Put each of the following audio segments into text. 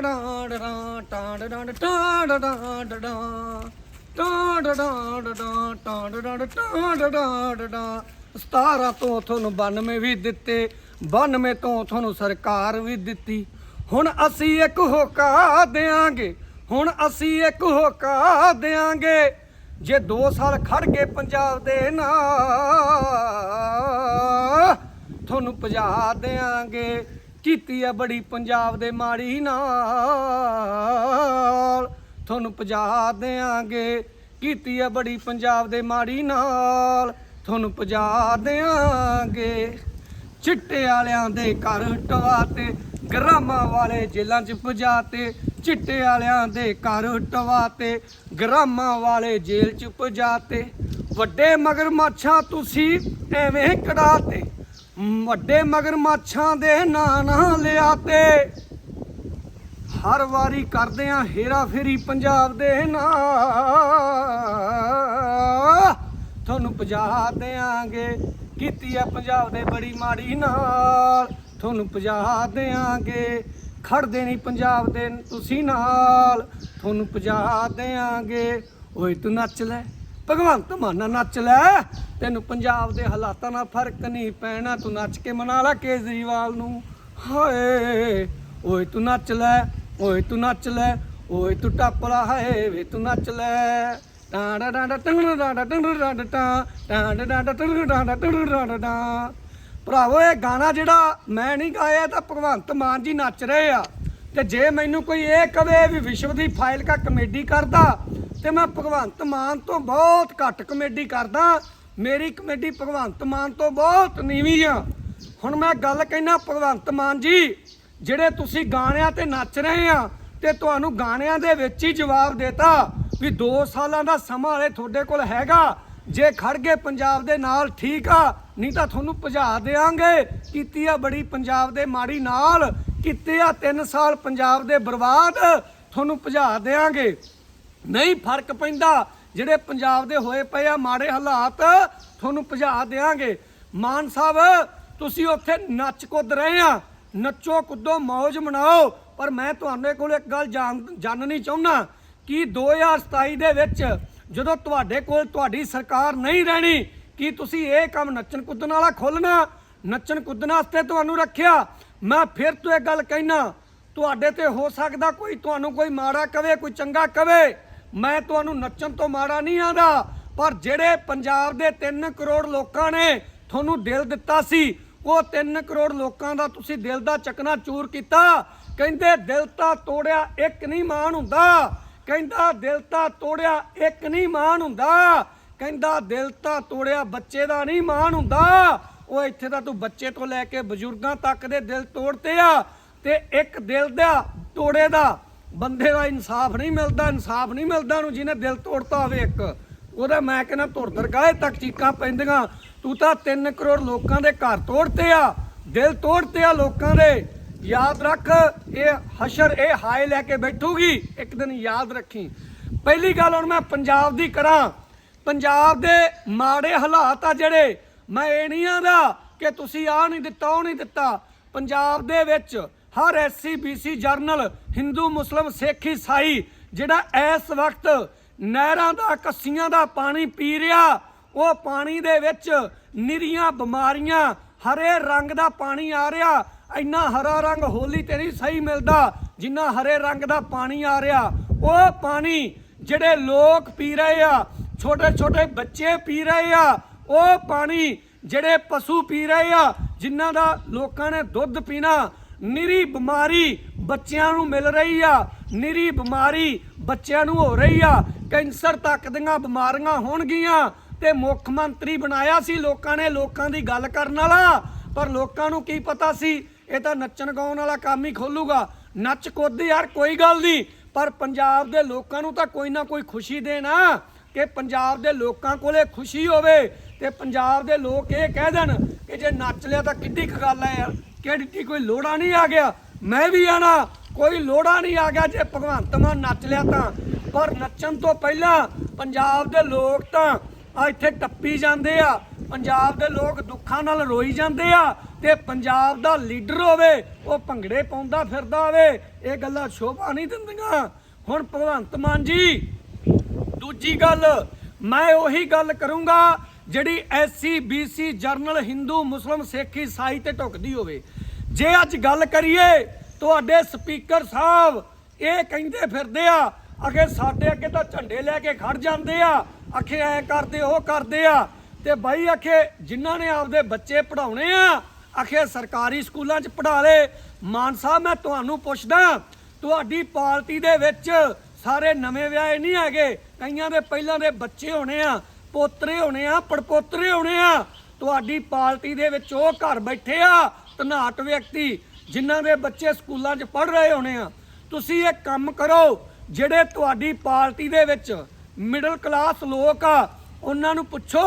ਡਾ ਡਾ ਟਾਂ ਡਾ ਟਾਂ ਡਾ ਡਾ ਟਾਂ ਡਾ ਡਾ ਟਾਂ ਡਾ ਟਾਂ ਡਾ ਡਾ 17 ਤੋਂ ਤੁਹਾਨੂੰ 92 ਵੀ ਦਿੱਤੇ 92 ਤੋਂ ਤੁਹਾਨੂੰ ਸਰਕਾਰ ਵੀ ਦਿੱਤੀ। ਹੁਣ ਅਸੀਂ ਇੱਕ ਹੋਕਾ ਦੇਾਂਗੇ ਹੁਣ ਅਸੀਂ ਇੱਕ ਹੋਕਾ ਦੇਾਂਗੇ ਜੇ 2 ਸਾਲ ਖੜ ਗਏ ਪੰਜਾਬ ਦੇ ਨਾਲ ਤੁਹਾਨੂੰ ਭਜਾ ਦੇਾਂਗੇ ਕੀਤੀ ਆ ਬੜੀ ਪੰਜਾਬ ਦੇ ਮਾੜੀ ਨਾਲ। ਤੁਹਾਨੂੰ ਪਜਾ ਦੇਾਂਗੇ ਕੀਤੀ ਆ ਬੜੀ ਪੰਜਾਬ ਦੇ ਮਾੜੀ ਨਾਲ। ਤੁਹਾਨੂੰ ਪਜਾ ਦੇਾਂਗੇ ਚਿੱਟੇ ਵਾਲਿਆਂ ਦੇ ਘਰ ਟਵਾਤੇ, ਗਰਾਮਾਂ ਵਾਲੇ ਜੇਲਾਂ 'ਚ ਭਜਾਤੇ ਚਿੱਟੇ ਵਾਲਿਆਂ ਦੇ ਘਰ ਟਵਾਤੇ, ਗਰਾਮਾਂ ਵਾਲੇ ਜੇਲ੍ਹ ਚ ਭਜਾਤੇ ਵੱਡੇ ਮਗਰ ਮਗਰਮੱਛਾਂ ਤੁਸੀਂ ਐਵੇਂ ਕਢਾਤੇ। ਵੱਡੇ ਮਗਰਮੱਛਾਂ ਦੇ ਨਾਂ ਨਾ ਲਿਆਤੇ ਹਰ ਵਾਰੀ ਕਰਦੇ ਆ ਹੇਰਾ ਫੇਰੀ ਪੰਜਾਬ ਦੇ ਨਾਂ। ਤੁਹਾਨੂੰ ਪਜਾ ਦੇਾਂਗੇ ਕੀਤੀ ਆ ਪੰਜਾਬ ਦੇ ਬੜੀ ਮਾੜੀ ਨਾਲ। ਤੁਹਾਨੂੰ ਪਜਾ ਦੇਾਂਗੇ ਖੜਦੇ ਨਹੀਂ ਪੰਜਾਬ ਦੇ ਤੁਸੀਂ ਨਾਲ। ਤੁਹਾਨੂੰ ਪਜਾ ਦੇਾਂਗੇ ਓਏ ਤੂੰ ਨੱਚ ਲੈ। ਭਗਵੰਤ ਮਾਨਾ ਨੱਚ ਲੈ ਤੈਨੂੰ ਪੰਜਾਬ ਦੇ ਹਾਲਾਤਾਂ ਨਾਲ ਫ਼ਰਕ ਨਹੀਂ ਪੈਣਾ ਤੂੰ ਨੱਚ ਕੇ ਮਨਾ ਲੈ ਕੇਜਰੀਵਾਲ ਨੂੰ ਹਾਏ ਓਏ ਤੂੰ ਨੱਚ ਲੈ ਓਏ ਤੂੰ ਨੱਚ ਲੈ ਓਏ ਤੂੰ ਟੱਪ ਹਾਏ ਵੇ ਤੂੰ ਨੱਚ ਲੈ ਟਾਂ ਡਾ ਡਾ ਡਾ ਟੰਗ ਡਾ ਡਾ ਟਾਂ ਟਾਂ ਡਾ ਡਾ ਟੰਗ ਡਾ ਡਾ ਟੰਗ ਭਰਾਵੋ ਇਹ ਗਾਣਾ ਜਿਹੜਾ ਮੈਂ ਨਹੀਂ ਗਾਇਆ ਤਾਂ ਭਗਵੰਤ ਮਾਨ ਜੀ ਨੱਚ ਰਹੇ ਆ ਤੇ ਜੇ ਮੈਨੂੰ ਕੋਈ ਇਹ ਕਵੇ ਵੀ ਵਿਸ਼ਵ ਦੀ ਫਾਈਲ ਕਾ ਕਮੇਡੀ ਕਰਦਾ ਤੇ ਮੈਂ ਭਗਵੰਤ ਮਾਨ ਤੋਂ ਬਹੁਤ ਘੱਟ ਕਮੇਡੀ ਕਰਦਾ। ਮੇਰੀ ਕਮੇਡੀ ਭਗਵੰਤ ਮਾਨ ਤੋਂ ਬਹੁਤ ਨੀਵੀਂ ਆ। ਹੁਣ ਮੈਂ ਗੱਲ ਕਹਿਣਾ ਭਗਵੰਤ ਮਾਨ ਜੀ, ਜਿਹੜੇ ਤੁਸੀਂ ਗਾਣਿਆਂ ਤੇ ਨੱਚ ਰਹੇ ਆ ਤੇ ਤੁਹਾਨੂੰ ਗਾਣਿਆਂ ਦੇ ਵਿੱਚ ਹੀ ਜਵਾਬ ਦੇਤਾ ਵੀ 2 ਸਾਲਾਂ ਦਾ ਸਮਾਂ ਹਲੇ ਤੁਹਾਡੇ ਕੋਲ ਹੈਗਾ। ਜੇ ਖੜ ਗਏ ਪੰਜਾਬ ਦੇ ਨਾਲ ਠੀਕ ਆ, ਨਹੀਂ ਤਾਂ ਤੁਹਾਨੂੰ ਭਜਾ ਦੇਾਂਗੇ ਕੀਤੀ ਆ ਬੜੀ ਪੰਜਾਬ ਦੇ ਮਾੜੀ ਨਾਲ, ਕੀਤੇ ਆ 3 ਸਾਲ ਪੰਜਾਬ ਦੇ ਬਰਬਾਦ, ਤੁਹਾਨੂੰ ਭਜਾ ਦੇਾਂਗੇ ਨਹੀਂ ਫ਼ਰਕ ਪੈਂਦਾ। ਜਿਹੜੇ ਪੰਜਾਬ ਦੇ ਹੋਏ ਪਏ ਆ, ਮਾੜੇ ਹਾਲਾਤ ਤੁਹਾਨੂੰ ਭਜਾ ਦੇਾਂਗੇ ਮਾਨ ਸਾਹਿਬ, ਤੁਸੀਂ ਉੱਥੇ ਨੱਚ ਕੁੱਦ ਰਹੇ ਆ। ਨੱਚੋ ਕੁੱਦੋ ਮौज ਮਨਾਓ। ਪਰ ਮੈਂ ਤੁਹਾਡੇ ਕੋਲ ਇੱਕ ਗੱਲ ਜਾਣ, ਜਾਣਨੀ ਚਾਹੁੰਦਾ ਕਿ 2027 ਦੇ ਵਿੱਚ ਜਦੋਂ ਤੁਹਾਡੇ ਕੋਲ ਤੁਹਾਡੀ ਸਰਕਾਰ ਨਹੀਂ ਰਹਿਣੀ, ਕੀ ਤੁਸੀਂ ਇਹ ਕੰਮ ਨੱਚਣ ਕੁੱਦਣ ਵਾਲਾ ਖੋਲਣਾ ਨੱਚਣ ਕੁੱਦਣ ਵਾਸਤੇ ਤੁਹਾਨੂੰ ਰੱਖਿਆ। ਮੈਂ ਫਿਰ ਤੋਂ ਇਹ ਗੱਲ ਕਹਿਣਾ ਤੁਹਾਡੇ ਤੇ ਹੋ ਸਕਦਾ ਕੋਈ ਤੁਹਾਨੂੰ ਕੋਈ ਮਾੜਾ ਕਵੇ, ਕੋਈ ਚੰਗਾ ਕਵੇ। ਮੈਂ ਤੁਹਾਨੂੰ ਨੱਚਣ ਤੋਂ ਮਾੜਾ ਨਹੀਂ ਆਂਦਾ, ਪਰ ਜਿਹੜੇ ਪੰਜਾਬ ਦੇ 3 ਕਰੋੜ ਲੋਕਾਂ ਨੇ ਤੁਹਾਨੂੰ ਦਿਲ ਦਿੱਤਾ ਸੀ, ਉਹ 3 ਕਰੋੜ ਲੋਕਾਂ ਦਾ ਤੁਸੀਂ ਦਿਲ ਦਾ ਚਕਨਾ ਚੂਰ ਕੀਤਾ। ਕਹਿੰਦੇ, ਦਿਲ ਤਾਂ ਤੋੜਿਆ ਇੱਕ ਨਹੀਂ ਮਾਣ ਹੁੰਦਾ। ਕਹਿੰਦਾ, ਦਿਲ ਤਾਂ ਤੋੜਿਆ ਇੱਕ ਨਹੀਂ ਮਾਣ ਹੁੰਦਾ। ਕਹਿੰਦਾ, ਦਿਲ ਤਾਂ ਤੋੜਿਆ ਬੱਚੇ ਦਾ ਨਹੀਂ ਮਾਣ ਹੁੰਦਾ। ਉਹ ਇੱਥੇ ਦਾ ਤੂੰ ਬੱਚੇ ਤੋਂ ਲੈ ਕੇ ਬਜ਼ੁਰਗਾਂ ਤੱਕ ਦੇ ਦਿਲ ਤੋੜਤੇ ਆ ਤੇ ਇੱਕ ਦਿਲ ਦਾ, ਤੋੜੇ ਦਾ। ਬੰਦੇ ਦਾ ਇਨਸਾਫ ਨਹੀਂ ਮਿਲਦਾ, ਇਨਸਾਫ ਨਹੀਂ ਮਿਲਦਾ ਉਹਨੂੰ ਜਿਹਨੇ ਦਿਲ ਤੋੜਤਾ ਹੋਵੇ ਇੱਕ। ਉਹਦਾ ਮੈਂ ਕਹਿੰਦਾ ਧੁਰ ਦਰਗਾਹ ਤੱਕ ਚੀਕਾਂ ਪੈਂਦੀਆਂ, ਤੂੰ ਤਾਂ 3 ਕਰੋੜ ਲੋਕਾਂ ਦੇ ਘਰ ਤੋੜਤੇ ਆ, ਦਿਲ ਤੋੜਤੇ ਆ ਲੋਕਾਂ ਦੇ। ਯਾਦ ਰੱਖ, ਇਹ ਹਸ਼ਰ, ਇਹ ਹਾਏ ਲੈ ਕੇ ਬੈਠੂਗੀ, ਇੱਕ ਦਿਨ ਯਾਦ ਰੱਖੀ। ਪਹਿਲੀ ਗੱਲ ਹੁਣ ਮੈਂ ਪੰਜਾਬ ਦੀ ਕਰਾਂ। ਪੰਜਾਬ ਦੇ ਮਾੜੇ ਹਾਲਾਤ ਆ ਜਿਹੜੇ, ਮੈਂ ਇਹ ਨਹੀਂ ਆਂਦਾ ਕਿ ਤੁਸੀਂ ਆ ਨਹੀਂ ਦਿੱਤਾ, ਉਹ ਨਹੀਂ ਦਿੱਤਾ। ਪੰਜਾਬ ਦੇ ਵਿੱਚ ਹਰ SC BC general Hindu, Muslim, Sikh, ਈਸਾਈ ਜਿਹੜਾ ਇਸ ਵਕਤ ਨਹਿਰਾਂ ਦਾ, ਕੱਸੀਆਂ ਦਾ ਪਾਣੀ ਪੀ ਰਿਹਾ, ਉਹ ਪਾਣੀ ਦੇ ਵਿੱਚ ਨਿਰੀਆਂ ਬਿਮਾਰੀਆਂ, ਹਰੇ ਰੰਗ ਦਾ ਪਾਣੀ ਆ ਰਿਹਾ, ਇੰਨਾ ਹਰਾ ਰੰਗ ਹੋਲੀ ਤੇ ਨਹੀਂ ਸਹੀ ਮਿਲਦਾ, ਜਿੰਨਾ ਹਰੇ ਰੰਗ ਦਾ ਪਾਣੀ ਆ ਰਿਹਾ, ਉਹ ਪਾਣੀ ਜਿਹੜੇ ਲੋਕ ਪੀ ਰਹੇ ਆ ਛੋਟੇ ਛੋਟੇ ਬੱਚੇ ਪੀ ਰਹੇ ਆ, ਉਹ ਪਾਣੀ ਜਿਹੜੇ ਪਸ਼ੂ ਪੀ ਰਹੇ ਆ ਜਿਨ੍ਹਾਂ ਦਾ ਲੋਕਾਂ ਨੇ ਦੁੱਧ ਪੀਣਾ, ਨਿਰੀ ਬਿਮਾਰੀ ਬੱਚਿਆਂ ਨੂੰ ਮਿਲ ਰਹੀ ਆ, ਨਿਰੀ ਬਿਮਾਰੀ ਬੱਚਿਆਂ ਨੂੰ ਹੋ ਰਹੀ ਆ, ਕੈਂਸਰ ਤੱਕ ਦੀਆਂ ਬਿਮਾਰੀਆਂ ਹੋਣਗੀਆਂ। ਤੇ ਮੁੱਖ ਮੰਤਰੀ ਬਣਾਇਆ ਸੀ ਲੋਕਾਂ ਨੇ ਲੋਕਾਂ ਦੀ ਗੱਲ ਕਰਨ ਵਾਲਾ। ਪਰ ਲੋਕਾਂ ਨੂੰ ਕੀ ਪਤਾ ਸੀ? ਇਹ ਤਾਂ ਨੱਚਣ ਗਾਉਣ ਵਾਲਾ ਕੰਮ ਹੀ ਖੋਲੂਗਾ। ਨੱਚ ਕੁੱਦ ਯਾਰ, ਕੋਈ ਗੱਲ ਨਹੀਂ। ਪਰ ਪੰਜਾਬ ਦੇ ਲੋਕਾਂ ਨੂੰ ਤਾਂ ਕੋਈ ਨਾ ਕੋਈ ਖੁਸ਼ੀ ਦੇਣਾ ਕਿ ਪੰਜਾਬ ਦੇ ਲੋਕਾਂ ਕੋਲੇ ਖੁਸ਼ੀ ਹੋਵੇ। ਤੇ ਪੰਜਾਬ ਦੇ ਲੋਕ ਇਹ ਕਹਿ ਦੇਣ ਕਿ ਜੇ ਨੱਚ ਲਿਆ ਤਾਂ ਕਿੱਡੀ ਕੁ ਗੱਲ ਹੈ ਯਾਰ? ਕਿਹੜੀ ਕੋਈ ਲੋੜਾ ਨਹੀਂ ਆ ਗਿਆ? ਮੈਂ ਵੀ ਆਣਾ। ਕੋਈ ਲੋੜਾ ਨਹੀਂ ਆ ਗਿਆ ਜੇ ਭਗਵੰਤ ਮਾਨ ਨੱਚ ਲਿਆ ਤਾਂ। ਪਰ ਨੱਚਣ ਤੋਂ ਪਹਿਲਾਂ ਪੰਜਾਬ ਦੇ ਲੋਕ ਤਾਂ ਆ ਇੱਥੇ ਟੱਪੀ ਜਾਂਦੇ ਆ। ਪੰਜਾਬ ਦੇ ਲੋਕ ਦੁੱਖਾਂ ਨਾਲ ਰੋਈ ਜਾਂਦੇ ਆ ਤੇ ਪੰਜਾਬ ਦਾ ਲੀਡਰ ਹੋਵੇ, ਉਹ ਭੰਗੜੇ ਪਾਉਂਦਾ ਫਿਰਦਾ ਹੋਵੇ, ਇਹ ਗੱਲਾਂ ਸ਼ੋਭਾ ਨਹੀਂ ਦਿੰਦੀਆਂ। ਹੁਣ ਭਗਵੰਤ ਮਾਨ ਜੀ, ਦੂਜੀ ਗੱਲ, ਮੈਂ ਉਹੀ ਗੱਲ ਕਰੂੰਗਾ ਜਿਹੜੀ SC BC general Hindu Muslim Sikh ਈਸਾਈ ਤੇ ਟੁਕਦੀ ਹੋਵੇ। ਜੇ ਅੱਜ ਗੱਲ ਕਰੀਏ, ਤੁਹਾਡੇ ਸਪੀਕਰ ਸਾਹਿਬ ਇਹ ਕਹਿੰਦੇ ਫਿਰਦੇ ਆ ਅਗੇ ਸਾਡੇ ਅੱਗੇ ਤਾਂ ਝੰਡੇ ਲੈ ਕੇ ਖੜ ਜਾਂਦੇ ਆ, ਅਖੇ ਐ ਕਰਦੇ, ਉਹ ਕਰਦੇ ਆ, ਤੇ ਬਾਈ ਅਖੇ ਜਿਨ੍ਹਾਂ ਨੇ ਆਪਦੇ ਬੱਚੇ ਪੜਾਉਣੇ ਆ, ਅਖੇ ਸਰਕਾਰੀ ਸਕੂਲਾਂ 'ਚ ਪੜ੍ਹਾ ਲੇ ਮਾਨ ਸਾਹਿਬ, ਮੈਂ ਤੁਹਾਨੂੰ ਪੁੱਛਦਾ, ਤੁਹਾਡੀ ਪਾਰਟੀ ਦੇ ਵਿੱਚ ਸਾਰੇ ਨਵੇਂ ਵਿਆਹੇ ਨਹੀਂ ਹੈਗੇ, ਕਈਆਂ ਦੇ ਪਹਿਲਾਂ ਦੇ ਬੱਚੇ ਹੋਣੇ ਆ, ਪੋਤਰੇ ਹੋਣੇ ਆ, ਪੜਪੋਤਰੇ ਹੋਣੇ ਆ, ਤੁਹਾਡੀ ਪਾਰਟੀ ਦੇ ਵਿੱਚ ਉਹ ਘਰ ਬੈਠੇ ਆ ਧਨਾਟ ਵਿਅਕਤੀ ਜਿਨ੍ਹਾਂ ਦੇ ਬੱਚੇ ਸਕੂਲਾਂ 'ਚ ਪੜ੍ਹ ਰਹੇ ਹੋਣੇ ਆ। ਤੁਸੀਂ ਇਹ ਕੰਮ ਕਰੋ, ਜਿਹੜੇ ਤੁਹਾਡੀ ਪਾਰਟੀ ਦੇ ਵਿੱਚ ਮਿਡਲ ਕਲਾਸ ਲੋਕ ਆ, ਉਹਨਾਂ ਨੂੰ ਪੁੱਛੋ,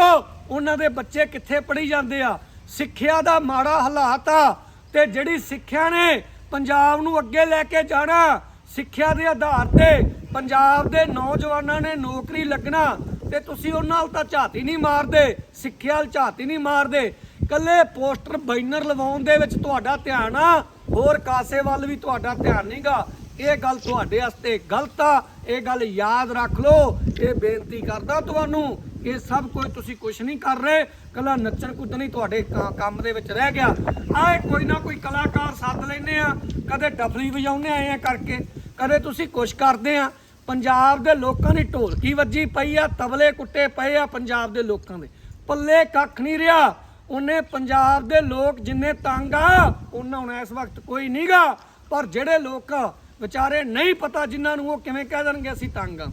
ਉਹਨਾਂ ਦੇ ਬੱਚੇ ਕਿੱਥੇ ਪੜ੍ਹੀ ਜਾਂਦੇ ਆ। ਸਿੱਖਿਆ ਦਾ ਮਾੜਾ ਹਾਲਾਤ ਆ ਤੇ ਜਿਹੜੀ ਸਿੱਖਿਆ ਨੇ ਪੰਜਾਬ ਨੂੰ ਅੱਗੇ ਲੈ ਕੇ ਜਾਣਾ, ਸਿੱਖਿਆ ਦੇ ਆਧਾਰ ਤੇ ਪੰਜਾਬ ਦੇ ਨੌਜਵਾਨਾਂ ਨੇ ਨੌਕਰੀ ਲੱਗਣਾ ਤੇ ਤੁਸੀਂ ਉਹਨਾਂ ਵੱਲ ਤਾਂ ਝਾਤੀ ਨਹੀਂ ਮਾਰਦੇ, ਸਿੱਖਿਆ ਵੱਲ ਝਾਤੀ ਨਹੀਂ ਮਾਰਦੇ। ਕੱਲੇ ਪੋਸਟਰ ਬੈਨਰ ਲਵਾਉਣ ਦੇ ਵਿੱਚ ਤੁਹਾਡਾ ਧਿਆਨ ਆ, ਹੋਰ ਕਾਸੇ ਵੱਲ ਵੀ ਤੁਹਾਡਾ ਧਿਆਨ ਨਹੀਂਗਾ। ਇਹ ਗੱਲ ਤੁਹਾਡੇ ਵਾਸਤੇ ਗਲਤ ਆ, ਇਹ ਗੱਲ ਯਾਦ ਰੱਖ ਲਓ। ਇਹ ਬੇਨਤੀ ਕਰਦਾ ਤੁਹਾਨੂੰ ਇਹ ਸਭ ਕੁਝ ਤੁਸੀਂ ਕੁਝ ਨਹੀਂ ਕਰ ਰਹੇ, ਕੱਲਾ ਨੱਚਣ ਕੁੱਦਣ ਹੀ ਤੁਹਾਡੇ ਕ- ਕੰਮ ਦੇ ਵਿੱਚ ਰਹਿ ਗਿਆ। ਆਏ ਕੋਈ ਨਾ ਕੋਈ ਕਲਾਕਾਰ ਸੱਦ ਲੈਨੇ ਆ, ਕਦੇ ਡਫਲੀ ਵਜਾਉਂਦੇ ਆਏ ਆ ਕਰਕੇ, ਕਦੇ ਤੁਸੀਂ ਕੁਝ ਕਰਦੇ ਆ। ਪੰਜਾਬ ਦੇ ਲੋਕਾਂ ਦੀ ਢੋਲਕੀ ਵੱਜੀ ਪਈ ਆ, ਤਬਲੇ ਕੁੱਟੇ ਪਏ ਆ ਪੰਜਾਬ ਦੇ ਲੋਕਾਂ ਦੇ। ਪੱਲੇ ਕੱਖ ਨਹੀਂ ਰਿਹਾ। ਉਹਨੇ ਪੰਜਾਬ ਦੇ ਲੋਕ ਜਿੰਨੇ ਤੰਗ ਆ, ਉਹਨਾਂ ਹੁਣ ਇਸ ਵਕਤ ਕੋਈ ਨਹੀਂਗਾ ਪਰ ਜਿਹੜੇ ਲੋਕ ਵਿਚਾਰੇ ਨਹੀਂ ਪਤਾ ਜਿਨ੍ਹਾਂ ਨੂੰ ਉਹ ਕਿਵੇਂ ਕਹਿ ਦੇਣਗੇ, ਅਸੀਂ ਤੰਗ ਆ।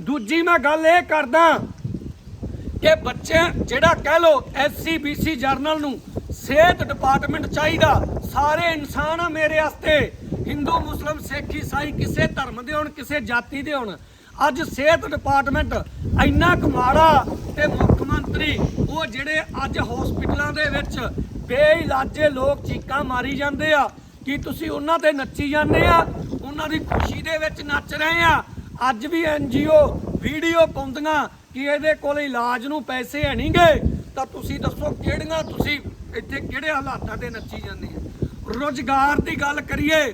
ਦੂਜੀ ਮੈਂ ਗੱਲ ਇਹ ਕਰਦਾ ਕਿ ਬੱਚੇ ਜਿਹੜਾ ਕਹਿ ਲੋ ਐਸਸੀ ਬੀਸੀ ਜਰਨਲ ਨੂੰ ਸਿਹਤ ਡਿਪਾਰਟਮੈਂਟ ਚਾਹੀਦਾ, ਸਾਰੇ ਇਨਸਾਨ ਆ ਮੇਰੇ ਵਾਸਤੇ। ਹਿੰਦੂ, ਮੁਸਲਮ, ਸਿੱਖ, ਈਸਾਈ, ਕਿਸੇ ਧਰਮ ਦੇ ਹੋਣ, ਕਿਸੇ ਜਾਤੀ ਦੇ ਹੋਣ। ਅੱਜ ਸਿਹਤ ਡਿਪਾਰਟਮੈਂਟ ਇੰਨਾ ਕੁ ਮਾੜਾ ਤੇ ਮੁੱਖ ਮੰਤਰੀ, ਉਹ ਜਿਹੜੇ ਅੱਜ ਹਸਪੀਟਲਾਂ ਦੇ ਵਿੱਚ ਬੇਇਲਾਜੇ ਲੋਕ ਚੀਕਾਂ ਮਾਰੀ ਜਾਂਦੇ ਆ, ਕਿ ਤੁਸੀਂ ਉਹਨਾਂ ਤੇ ਨੱਚੀ ਜਾਂਦੇ ਆ? ਉਹਨਾਂ ਦੀ ਖੁਸ਼ੀ ਦੇ ਵਿੱਚ ਨੱਚ ਰਹੇ ਆ। ਅੱਜ ਵੀ ਐਨਜੀਓ ਵੀਡੀਓ ਪਾਉਂਦੀਆਂ ਕਿ ਇਹਦੇ ਕੋਲ ਇਲਾਜ ਨੂੰ ਪੈਸੇ ਹੈ ਨਹੀਂਗੇ ਤਾਂ ਤੁਸੀਂ ਦੱਸੋ ਕਿਹੜੀਆਂ ਤੁਸੀਂ ਇੱਥੇ ਕਿਹੜੇ ਹਾਲਾਤਾਂ ਤੇ ਨੱਚੀ ਜਾਂਦੇ ਆ? ਰੋਜ਼ਗਾਰ ਦੀ ਗੱਲ ਕਰੀਏ,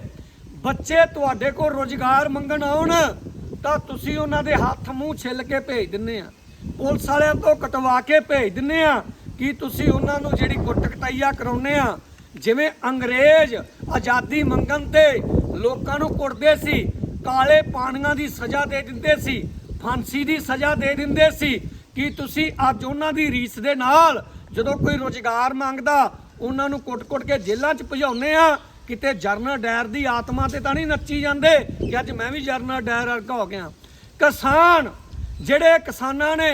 ਬੱਚੇ ਤੁਹਾਡੇ ਕੋਲ ਰੋਜ਼ਗਾਰ ਮੰਗਣ ਆਉਣ। ਤਾਂ ਤੁਸੀਂ ਉਹਨਾਂ ਦੇ ਹੱਥ ਮੂੰਹ ਛਿੱਲ ਕੇ ਭੇਜ ਦਿੰਦੇ ਆ। ਪੁਲਿਸ ਵਾਲਿਆਂ ਤੋਂ ਕਟਵਾ ਕੇ ਭੇਜ ਦਿੰਦੇ ਆ ਕਿ ਤੁਸੀਂ ਉਹਨਾਂ ਨੂੰ ਜਿਹੜੀ ਕੁੱਟ ਕਟਾਈਆ ਕਰਾਉਨੇ ਆ, ਜਿਵੇਂ ਅੰਗਰੇਜ਼ ਆਜ਼ਾਦੀ ਮੰਗਣ ਤੇ ਲੋਕਾਂ ਨੂੰ ਕੁੱਟਦੇ ਸੀ, ਕਾਲੇ ਪਾਣੀਆਂ ਦੀ ਸਜ਼ਾ ਦੇ ਦਿੰਦੇ ਸੀ, ਫਾਂਸੀ ਦੀ ਸਜ਼ਾ ਦੇ ਦਿੰਦੇ ਸੀ, ਕਿ ਤੁਸੀਂ ਅੱਜ ਉਹਨਾਂ ਦੀ ਰੀਸ ਦੇ ਨਾਲ ਜਦੋਂ ਕੋਈ ਰੋਜ਼ਗਾਰ ਮੰਗਦਾ, ਉਹਨਾਂ ਨੂੰ ਕੁੱਟ-ਕੁੱਟ ਕੇ ਜੇਲ੍ਹਾਂ 'ਚ ਭਜਾਉਂਦੇ ਆ? ਕਿਤੇ ਜਰਨਲ ਡਾਇਰ ਦੀ ਆਤਮਾ ਤੇ ਤਾਂ ਨਹੀਂ ਨੱਚੀ ਜਾਂਦੇ ਕਿ ਅੱਜ ਮੈਂ ਵੀ ਜਰਨਲ ਡਾਇਰ ਵਰਗਾ ਹੋ ਗਿਆ। ਕਿਸਾਨ, ਜਿਹੜੇ ਕਿਸਾਨਾਂ ਨੇ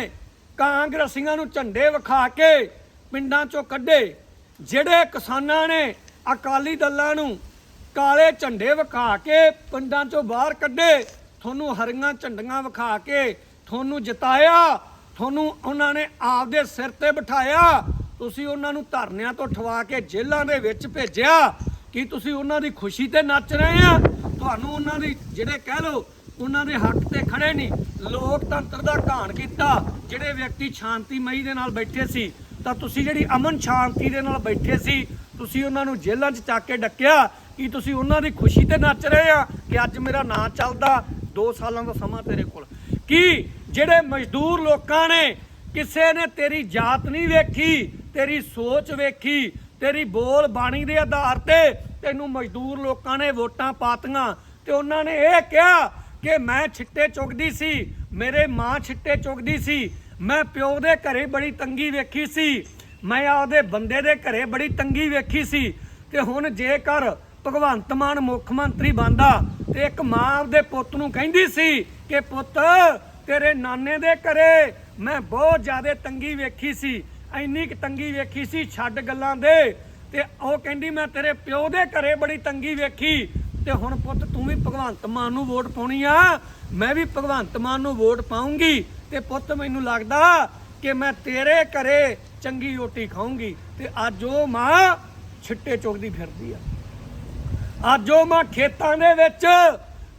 ਕਾਂਗਰਸੀਆਂ ਨੂੰ ਝੰਡੇ ਵਿਖਾ ਕੇ ਪਿੰਡਾਂ 'ਚੋਂ ਕੱਢੇ, ਜਿਹੜੇ ਕਿਸਾਨਾਂ ਨੇ ਅਕਾਲੀ ਦਲਾਂ ਨੂੰ ਕਾਲੇ ਝੰਡੇ ਵਿਖਾ ਕੇ ਪਿੰਡਾਂ 'ਚੋਂ ਬਾਹਰ ਕੱਢੇ, ਤੁਹਾਨੂੰ ਹਰੀਆਂ ਝੰਡੀਆਂ ਵਿਖਾ ਕੇ ਤੁਹਾਨੂੰ ਜਿਤਾਇਆ, ਤੁਹਾਨੂੰ ਉਹਨਾਂ ਨੇ ਆਪਦੇ ਸਿਰ ਤੇ ਬਿਠਾਇਆ, ਤੁਸੀਂ ਉਹਨਾਂ ਨੂੰ ਧਰਨਿਆਂ ਤੋਂ ਠਵਾ ਕੇ ਜੇਲ੍ਹਾਂ ਦੇ ਵਿੱਚ ਭੇਜਿਆ ਕੀ ਤੁਸੀਂ ਉਹਨਾਂ ਦੀ ਖੁਸ਼ੀ ਤੇ ਨੱਚ ਰਹੇ ਆ? ਤੁਹਾਨੂੰ ਉਹਨਾਂ ਦੀ, ਜਿਹੜੇ ਕਹਿ ਲਓ, ਉਹਨਾਂ ਦੇ ਹੱਕ ਤੇ ਖੜੇ ਨਹੀਂ, ਲੋਕਤੰਤਰ ਦਾ ਘਾਣ ਕੀਤਾ, ਜਿਹੜੇ ਵਿਅਕਤੀ ਸ਼ਾਂਤੀਮਈ ਦੇ ਨਾਲ ਬੈਠੇ ਸੀ, ਤਾਂ ਤੁਸੀਂ ਜਿਹੜੀ ਅਮਨ ਸ਼ਾਂਤੀ ਦੇ ਨਾਲ ਬੈਠੇ ਸੀ, ਤੁਸੀਂ ਉਹਨਾਂ ਨੂੰ ਜੇਲ੍ਹਾਂ 'ਚ ਚੱਕ ਕੇ ਡੱਕਿਆ, ਕਿ ਤੁਸੀਂ ਉਹਨਾਂ ਦੀ ਖੁਸ਼ੀ ਤੇ ਨੱਚ ਰਹੇ ਆ ਕਿ ਅੱਜ ਮੇਰਾ ਨਾਂ ਚੱਲਦਾ 2 ਸਾਲਾਂ ਦਾ ਸਮਾਂ ਤੇਰੇ ਕੋਲ? ਕੀ ਜਿਹੜੇ ਮਜ਼ਦੂਰ ਲੋਕਾਂ ਨੇ, ਕਿਸੇ ਨੇ ਤੇਰੀ ਜਾਤ ਨਹੀਂ ਵੇਖੀ, ਤੇਰੀ ਸੋਚ ਵੇਖੀ ਤੇਰੀ ਬੋਲ ਬਾਣੀ ਦੇ ਆਧਾਰ ਤੇ ਤੈਨੂੰ ਮਜ਼ਦੂਰ ਲੋਕਾਂ ਨੇ ਵੋਟਾਂ ਪਾਤੀਆਂ ਤੇ ਉਹਨਾਂ ਨੇ ਇਹ ਕਿਹਾ ਕਿ ਮੈਂ ਛਿੱਟੇ ਚੁਗਦੀ ਸੀ, ਮੇਰੇ ਮਾਂ ਛਿੱਟੇ ਚੁਗਦੀ ਸੀ, ਮੈਂ ਪਿਓ ਦੇ ਘਰੇ ਬੜੀ ਤੰਗੀ ਵੇਖੀ ਸੀ, ਮੈਂ ਆਪਦੇ ਬੰਦੇ ਦੇ ਘਰੇ ਬੜੀ ਤੰਗੀ ਵੇਖੀ ਸੀ ਤੇ ਹੁਣ ਜੇਕਰ ਭਗਵੰਤ ਮਾਨ ਮੁੱਖ ਮੰਤਰੀ ਬਣਦਾ ਤੇ ਇੱਕ ਮਾਂ ਆਪਦੇ ਪੁੱਤ ਨੂੰ ਕਹਿੰਦੀ ਸੀ ਕਿ ਪੁੱਤ ਤੇਰੇ ਨਾਨੇ ਦੇ ਘਰੇ ਮੈਂ ਬਹੁਤ ਜ਼ਿਆਦਾ ਤੰਗੀ ਵੇਖੀ ਸੀ ਇੰਨੀ ਕੁ ਤੰਗੀ ਵੇਖੀ ਸੀ, ਛੱਡ ਗੱਲਾਂ ਦੇ। ਤੇ ਉਹ ਕਹਿੰਦੀ, ਮੈਂ ਤੇਰੇ ਪਿਓ ਦੇ ਘਰੇ ਬੜੀ ਤੰਗੀ ਵੇਖੀ। ਤੇ ਹੁਣ ਪੁੱਤ ਤੂੰ ਵੀ ਭਗਵੰਤ ਮਾਨ ਨੂੰ ਵੋਟ ਪਾਉਣੀ ਆ। ਮੈਂ ਵੀ ਭਗਵੰਤ ਮਾਨ ਨੂੰ ਵੋਟ ਪਾਉਂਗੀ ਤੇ ਪੁੱਤ, ਮੈਨੂੰ ਲੱਗਦਾ ਕਿ ਮੈਂ ਤੇਰੇ ਘਰੇ ਚੰਗੀ ਰੋਟੀ ਖਾਉਂਗੀ ਤੇ ਅੱਜ ਉਹ ਮਾਂ ਛਿੱਟੇ ਚੁਗਦੀ ਫਿਰਦੀ ਆ। ਅੱਜ ਉਹ ਮਾਂ ਖੇਤਾਂ ਦੇ ਵਿੱਚ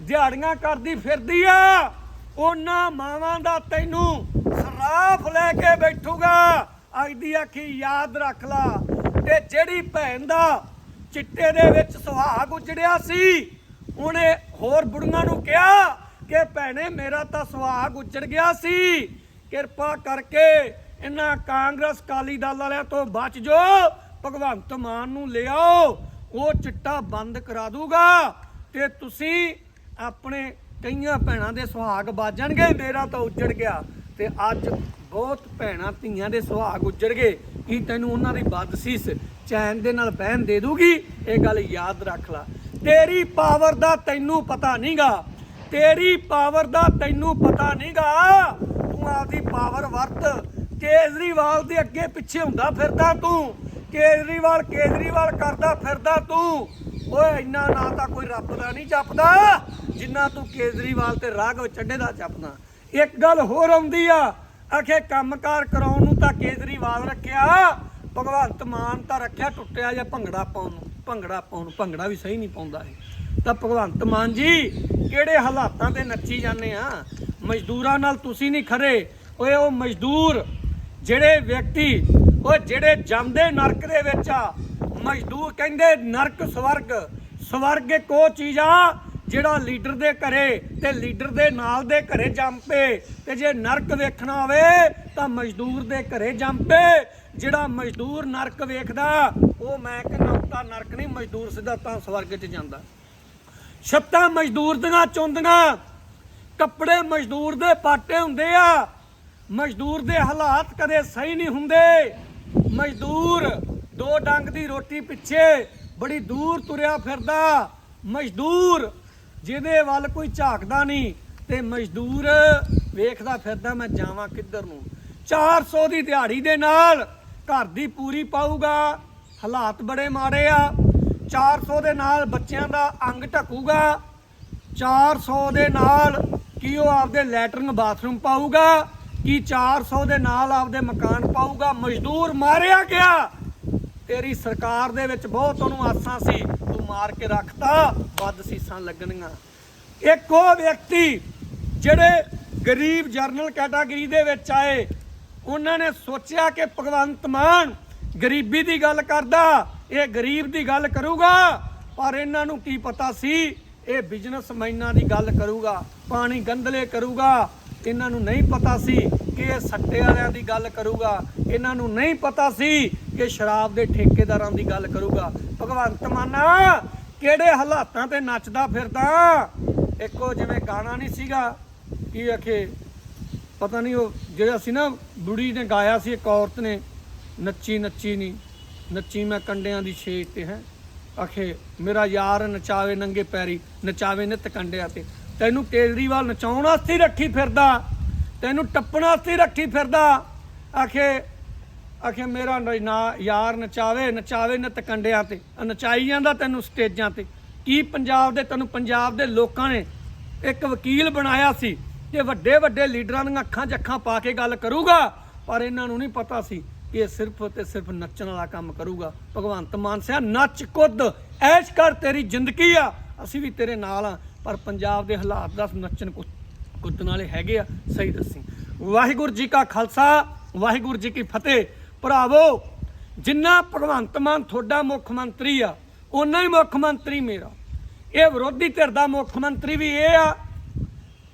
ਦਿਹਾੜੀਆਂ ਕਰਦੀ ਫਿਰਦੀ ਆ। ਉਹਨਾਂ ਮਾਵਾਂ ਦਾ ਤੈਨੂੰ ਸਰਾਫ ਲੈ ਕੇ ਬੈਠੂਗਾ। ਅੱਜ ਦੀ ਆਖੀ ਯਾਦ ਰੱਖ ਲਾ ਤੇ ਜਿਹੜੀ ਭੈਣ ਦਾ ਚਿੱਟੇ ਦੇ ਵਿੱਚ ਸੁਹਾਗ ਉਜੜਿਆ ਸੀ, ਉਹਨੇ ਹੋਰ ਬੁੜੀਆਂ ਨੂੰ ਕਿਹਾ ਕਿ ਭੈਣੇ ਮੇਰਾ ਤਾਂ ਸੁਹਾਗ ਉਜੜ ਗਿਆ ਸੀ। ਕਿਰਪਾ ਕਰਕੇ ਇਹਨਾਂ ਕਾਂਗਰਸ ਕਾਲੀ ਦਲ ਵਾਲਿਆਂ ਤੋਂ ਬਚ ਜੋ ਭਗਵੰਤ ਮਾਨ ਨੂੰ ਲਿਆਓ ਉਹ ਚਿੱਟਾ ਬੰਦ ਕਰਾ ਦੂਗਾ ਤੇ ਤੁਸੀਂ ਆਪਣੇ ਕਈਆਂ ਭੈਣਾਂ ਦੇ ਸੁਹਾਗ ਬਾਜਣਗੇ ਮੇਰਾ ਤਾਂ ਉੱਜੜ ਗਿਆ ਤੇ ਅੱਜ ਬਹੁਤ ਭੈਣਾਂ ਧੀਆਂ ਦੇ ਸੁਹਾਗ ਉੱਜੜ ਗਏ ਕੀ ਤੈਨੂੰ ਉਹਨਾਂ ਦੀ ਬਦਸੀਸ ਚੈਨ ਦੇ ਨਾਲ ਬਹਿਣ ਦੇ ਦੂਗੀ? ਇਹ ਗੱਲ ਯਾਦ ਰੱਖ ਲੈ। ਤੇਰੀ ਪਾਵਰ ਦਾ ਤੈਨੂੰ ਪਤਾ ਨਹੀਂਗਾ। ਤੇਰੀ ਪਾਵਰ ਦਾ ਤੈਨੂੰ ਪਤਾ ਨਹੀਂਗਾ। ਤੂੰ ਆਪਦੀ ਪਾਵਰ ਵਰਤ। ਕੇਜਰੀਵਾਲ ਦੇ ਅੱਗੇ ਪਿੱਛੇ ਹੁੰਦਾ ਫਿਰਦਾ ਤੂੰ। ਕੇਜਰੀਵਾਲ ਕੇਜਰੀਵਾਲ ਕਰਦਾ ਫਿਰਦਾ ਤੂੰ। ਓਏ, ਇੰਨਾ ਨਾ ਤਾਂ ਕੋਈ ਰੱਬ ਦਾ ਨਹੀਂ ਜਪਦਾ। ਜਿੰਨਾ ਤੂੰ ਕੇਜਰੀਵਾਲ ਤੇ ਰਾਘਵ ਚੱਡੇ ਦਾ ਜਪਦਾ। ਇੱਕ ਗੱਲ ਹੋਰ ਆਉਂਦੀ ਆ। ਆਖੇ ਕੰਮਕਾਰ ਕਰਾਉਣ ਨੂੰ ਤਾਂ ਕੇਜਰੀਵਾਲ ਰੱਖਿਆ। ਭਗਵੰਤ ਮਾਨ ਤਾਂ ਰੱਖਿਆ, ਟੁੱਟਿਆ ਜਾਂ ਭੰਗੜਾ ਪਾਉਣ ਨੂੰ। ਭੰਗੜਾ ਪਾਉਣ ਨੂੰ, ਭੰਗੜਾ ਵੀ ਸਹੀ ਨਹੀਂ ਪਾਉਂਦਾ ਇਹ। ਤਾਂ ਭਗਵੰਤ ਮਾਨ ਜੀ, ਕਿਹੜੇ ਹਾਲਾਤਾਂ ਤੇ ਨੱਚੀ ਜਾਂਦੇ ਆ? ਮਜ਼ਦੂਰਾਂ ਨਾਲ ਤੁਸੀਂ ਨਹੀਂ ਖਰੇ। ਓਏ, ਉਹ ਮਜ਼ਦੂਰ, ਜਿਹੜੇ ਵਿਅਕਤੀ, ਉਹ ਜਿਹੜੇ ਜੰਮਦੇ ਨਰਕ ਦੇ ਵਿੱਚ ਆ, ਮਜ਼ਦੂਰ ਕਹਿੰਦੇ ਨਰਕ ਸਵਰਗ। ਸਵਰਗ ਇੱਕ ਉਹ ਚੀਜ਼ ਆ ਜਿਹੜਾ ਲੀਡਰ ਦੇ ਘਰੇ ਤੇ ਲੀਡਰ ਦੇ ਨਾਲ ਦੇ ਘਰੇ ਜੰਮ ਪਏ ਤੇ ਜੇ ਨਰਕ ਵੇਖਣਾ ਹੋਵੇ ਤਾਂ ਮਜ਼ਦੂਰ ਦੇ ਘਰੇ ਜੰਮ। ਪਏ ਜਿਹੜਾ ਮਜ਼ਦੂਰ ਨਰਕ ਵੇਖਦਾ, ਉਹ ਮੈਂ ਕਹਿੰਦਾ ਨਰਕ ਨਹੀਂ, ਮਜ਼ਦੂਰ ਸਿੱਧਾ ਤਾਂ ਸਵਰਗ 'ਚ ਜਾਂਦਾ। ਛੱਤਾਂ ਮਜ਼ਦੂਰ ਦੀਆਂ ਚੁੰਦੀਆਂ, ਕੱਪੜੇ ਮਜ਼ਦੂਰ ਦੇ ਪਾਟੇ ਹੁੰਦੇ ਆ। ਮਜ਼ਦੂਰ ਦੇ ਹਾਲਾਤ ਕਦੇ ਸਹੀ ਨਹੀਂ ਹੁੰਦੇ। ਮਜ਼ਦੂਰ ਦੋ ਡੰਗ ਦੀ ਰੋਟੀ ਪਿੱਛੇ ਬੜੀ ਦੂਰ ਤੁਰਿਆ ਫਿਰਦਾ। ਮਜ਼ਦੂਰ ਜਿਹਦੇ ਵੱਲ ਕੋਈ ਝਾਕਦਾ ਨਹੀਂ ਤੇ ਮਜ਼ਦੂਰ ਵੇਖਦਾ ਫਿਰਦਾ ਮੈਂ ਜਾਵਾਂ ਕਿੱਧਰ ਨੂੰ। 400 ਦੀ ਦਿਹਾੜੀ ਦੇ ਨਾਲ ਘਰ ਦੀ ਪੂਰੀ ਪਾਊਗਾ, ਹਾਲਾਤ ਬੜੇ ਮਾੜੇ ਆ। 400 ਦੇ ਨਾਲ ਬੱਚਿਆਂ ਦਾ ਅੰਗ ਢਕੂਗਾ। 400 ਦੇ ਨਾਲ ਕੀ ਉਹ ਆਪਦੇ ਲੈਟਰਨ ਬਾਥਰੂਮ ਪਾਊਗਾ, ਕੀ 400 ਦੇ ਨਾਲ ਆਪਦੇ ਮਕਾਨ ਪਾਊਗਾ। ਮਜ਼ਦੂਰ ਮਾਰਿਆ ਗਿਆ। ਤੇਰੀ ਸਰਕਾਰ ਦੇ ਵਿੱਚ ਬਹੁਤ ਉਹਨੂੰ ਆਸਾਂ ਸੀ। ਮਾਰ ਕੇ ਰੱਖਤਾ, ਵੱਧ ਸੀਸਾਂ ਲੱਗਣੀਆਂ। ਇੱਕ ਉਹ ਵਿਅਕਤੀ ਜਿਹੜੇ ਗਰੀਬ ਜਰਨਲ ਕੈਟਾਗਰੀ ਦੇ ਵਿੱਚ ਆਏ, ਉਹਨਾਂ ਨੇ ਸੋਚਿਆ ਕਿ ਭਗਵੰਤ ਮਾਨ ਗਰੀਬੀ ਦੀ ਗੱਲ ਕਰਦਾ, ਇਹ ਗਰੀਬ ਦੀ ਗੱਲ ਕਰੂਗਾ, ਪਰ ਇਹਨਾਂ ਨੂੰ ਕੀ ਪਤਾ ਸੀ, ਇਹ ਬਿਜ਼ਨਸਮੈਨਾਂ ਦੀ ਗੱਲ ਕਰੂਗਾ, ਪਾਣੀ ਗੰਦਲੇ ਕਰੂਗਾ ਇਹਨਾਂ ਨੂੰ ਨਹੀਂ ਪਤਾ ਸੀ ਕਿ ਇਹ ਸੱਟੇ ਵਾਲਿਆਂ ਦੀ ਗੱਲ ਕਰੂਗਾ। ਇਹਨਾਂ ਨੂੰ ਨਹੀਂ ਪਤਾ ਸੀ ਕਿ ਸ਼ਰਾਬ ਦੇ ਠੇਕੇਦਾਰਾਂ ਦੀ ਗੱਲ ਕਰੂਗਾ। ਭਗਵੰਤ ਮਾਨ, ਕਿਹੜੇ ਹਾਲਾਤਾਂ ਤੇ ਨੱਚਦਾ ਫਿਰਦਾ? ਇੱਕੋ ਜਿਵੇਂ ਗਾਣਾ ਨਹੀਂ ਸੀਗਾ। ਕੀ ਆਖੇ? ਪਤਾ ਨਹੀਂ ਉਹ ਜਿਹੜਾ ਸੀ ਨਾ, ਬੁੜੀ ਨੇ ਗਾਇਆ ਸੀ ਇੱਕ ਔਰਤ ਨੇ, ਨੱਚੀ ਨੱਚੀ ਨਹੀਂ ਨੱਚੀ ਮੈਂ ਕੰਡਿਆਂ ਦੀ ਛੇਜ ਤੇ ਹੈ। ਆਖੇ, ਮੇਰਾ ਯਾਰ ਨਚਾਵੇ ਨੰਗੇ ਪੈਰੀ, ਨਚਾਵੇ ਨਿਤ ਕੰਡਿਆਂ ਤੇ। ਤੈਨੂੰ ਕੇਜਰੀਵਾਲ ਨਚਾਉਣ ਵਾਸਤੇ ਰੱਖੀ ਫਿਰਦਾ, ਤੈਨੂੰ ਟੱਪਣ ਵਾਸਤੇ ਰੱਖੀ ਫਿਰਦਾ। ਆਖੇ ਆਖੇ ਮੇਰਾ ਨਾ ਯਾਰ ਨਚਾਵੇ ਨਚਾਵੇ ਨਤ ਕੰਡਿਆਂ ਤੇ ਨਚਾਈ ਜਾਂਦਾ ਤੈਨੂੰ ਸਟੇਜਾਂ ਤੇ। ਕੀ ਪੰਜਾਬ ਦੇ ਤੈਨੂੰ ਪੰਜਾਬ ਦੇ ਲੋਕਾਂ ਨੇ ਇੱਕ ਵਕੀਲ ਬਣਾਇਆ ਸੀ ਕਿ ਵੱਡੇ ਵੱਡੇ ਲੀਡਰਾਂ ਦੀਆਂ ਅੱਖਾਂ ਜੱਖਾਂ ਪਾ ਕੇ ਗੱਲ ਕਰੂਗਾ, ਪਰ ਇਹਨਾਂ ਨੂੰ ਨਹੀਂ ਪਤਾ ਸੀ ਕਿ ਇਹ ਸਿਰਫ ਤੇ ਸਿਰਫ ਨੱਚਣ ਵਾਲਾ ਕੰਮ ਕਰੂਗਾ। ਭਗਵੰਤ ਮਾਨ ਸਿਆ, ਨੱਚ ਕੁੱਦ, ਐਸ਼ ਕਰ ਤੇਰੀ ਜ਼ਿੰਦਗੀ ਆ, ਅਸੀਂ ਵੀ ਤੇਰੇ ਨਾਲ ਆ। ਪਰ ਪੰਜਾਬ ਦੇ ਹਾਲਾਤ ਦਾ ਨੱਚਣ ਕੁ- ਕੁੱਦਣ ਵਾਲੇ ਹੈਗੇ ਆ, ਸਹੀ ਦੱਸੀ। ਵਾਹਿਗੁਰੂ ਜੀ ਕਾ ਖਾਲਸਾ, ਵਾਹਿਗੁਰੂ ਜੀ ਕੀ ਫਤਿਹ। ਭਰਾਵੋ, ਜਿੰਨਾ ਭਗਵੰਤ ਮਾਨ ਤੁਹਾਡਾ ਮੁੱਖ ਮੰਤਰੀ ਆ, ਓਨਾ ਹੀ ਮੁੱਖ ਮੰਤਰੀ ਮੇਰਾ। ਇਹ ਵਿਰੋਧੀ ਧਿਰ ਦਾ ਮੁੱਖ ਮੰਤਰੀ ਵੀ ਇਹ ਆ,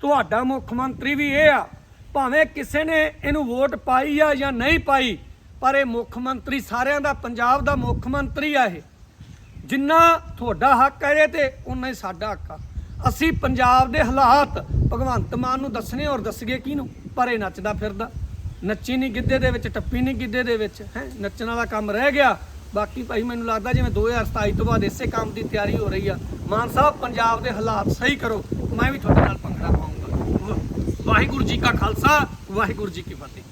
ਤੁਹਾਡਾ ਮੁੱਖ ਮੰਤਰੀ ਵੀ ਇਹ ਆ। ਭਾਵੇਂ ਕਿਸੇ ਨੇ ਇਹਨੂੰ ਵੋਟ ਪਾਈ ਆ ਜਾਂ ਨਹੀਂ ਪਾਈ, ਪਰ ਇਹ ਮੁੱਖ ਮੰਤਰੀ ਸਾਰਿਆਂ ਦਾ, ਪੰਜਾਬ ਦਾ ਮੁੱਖ ਮੰਤਰੀ ਆ ਇਹ। ਜਿੰਨਾ ਤੁਹਾਡਾ ਹੱਕ ਹੈ ਇਹਦੇ ਤੇ ਉਨਾ ਹੀ ਸਾਡਾ ਹੱਕ ਆ। ਅਸੀਂ ਪੰਜਾਬ ਦੇ ਹਾਲਾਤ ਭਗਵੰਤ ਮਾਨ ਨੂੰ ਦੱਸਣੇ ਔਰ ਦੱਸਗੇ ਕਿਹਨੂੰ? ਪਰ ਇਹ ਨੱਚਦਾ ਫਿਰਦਾ, ਨੱਚੀ ਨਹੀਂ ਗਿੱਧੇ ਦੇ ਵਿੱਚ, ਟੱਪੀ ਨਹੀਂ ਗਿੱਧੇ ਦੇ ਵਿੱਚ, ਹੈ? ਨੱਚਣ ਵਾਲਾ ਕੰਮ ਰਹਿ ਗਿਆ। ਬਾਕੀ ਭਾਈ ਮੈਨੂੰ ਲੱਗਦਾ ਜਿਵੇਂ 2027 ਤੋਂ ਬਾਅਦ ਇਸੇ ਕੰਮ ਦੀ ਤਿਆਰੀ ਹੋ ਰਹੀ ਆ। ਮਾਨ ਸਾਹਿਬ, ਪੰਜਾਬ ਦੇ ਹਾਲਾਤ ਸਹੀ ਕਰੋ। ਮੈਂ ਵੀ ਤੁਹਾਡੇ ਨਾਲ ਭੰਗੜਾ ਪਾਉਂਗਾ। ਵਾਹਿਗੁਰੂ ਜੀ ਕਾ ਖਾਲਸਾ, ਵਾਹਿਗੁਰੂ ਜੀ ਕੀ ਫਤਿਹ।